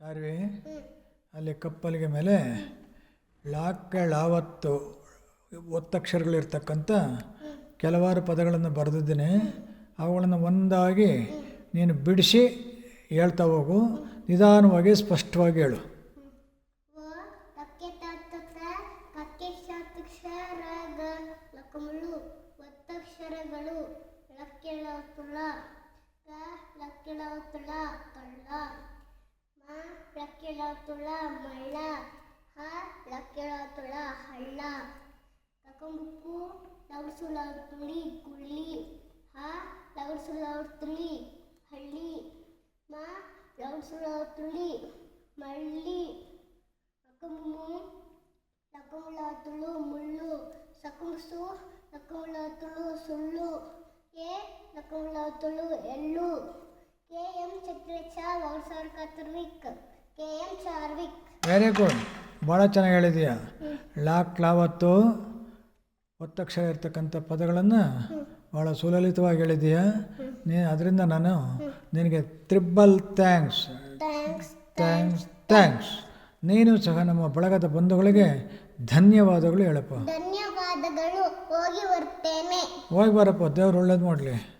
ಚಾರ್ವಿ ಅಲ್ಲಿ ಕಪ್ಪಲಿಗೆ ಮೇಲೆ ಲಾವತ್ತು ಒತ್ತಕ್ಷರಗಳಿರ್ತಕ್ಕಂಥ ಕೆಲವಾರು ಪದಗಳನ್ನು ಬರೆದಿದ್ದೀನಿ. ಅವುಗಳನ್ನು ಒಂದಾಗಿ ನೀನು ಬಿಡಿಸಿ ಹೇಳ್ತಾ ಹೋಗು. ನಿಧಾನವಾಗಿ ಸ್ಪಷ್ಟವಾಗಿ ಹೇಳು. ಒತ್ತಕ್ಷರಗಳು ಲಕ್ಕೆಳತುಳ ಕ ಲಕ್ಕೆಳತುಳ ಕಳ್ಳ ಮ ಲಕ್ಕೆಳತುಳ ಮಳ್ಳ ಹ ಲಕ್ಕೆಳತುಳ ಹಳ್ಳ ಕಕಂಬುಕ್ಕು ಲವಸುಳ ತುಳಿ ಗುಳ್ಳಿ ಹ ಲವಸುಳ ತುಳಿ ಹಳ್ಳಿ ಮ ಲವಸುಳ ತುಳಿ ಮಳ್ಳಿ ಲಕಮು ಲಕಮುಳಾತುಳು ಮುಳ್ಳು ಸಕುಂಸು ಲಕಮುಳಾತುಳು ಸುಳ್ಳು ಕೆ ಲಕಮುಳಾತುಳು ಎಳ್ಳು K M ಚಕ್ರಚ ವೌಸರ್ ಕತ್ರಿಕ್ K M Charvik very good ಭಾಳ ಚೆನ್ನಾಗಿ ಹೇಳಿದೀಯ. ಲಾಕ್ ಲಾವತ್ತು ಒತ್ತಕ್ಷರ ಇರ್ತಕ್ಕಂಥ ಪದಗಳನ್ನು ಭಾಳ ಸುಲಲಿತವಾಗಿ ಹೇಳಿದೀಯ. ನೀ ಅದರಿಂದ ನಾನು ನಿನಗೆ triple thanks thanks thanks thanks ನೀನು ಸಹ ನಮ್ಮ ಬಳಗದ ಬಂಧುಗಳಿಗೆ ಧನ್ಯವಾದಗಳು ಹೇಳಪ್ಪ. ಧನ್ಯವಾದಗಳು. ಹೋಗಿ ಬರ್ತೇನೆ. ಹೋಗಿ ಬರಪ್ಪ. ದೇವ್ರು ಒಳ್ಳೇದು ಮಾಡಲಿ.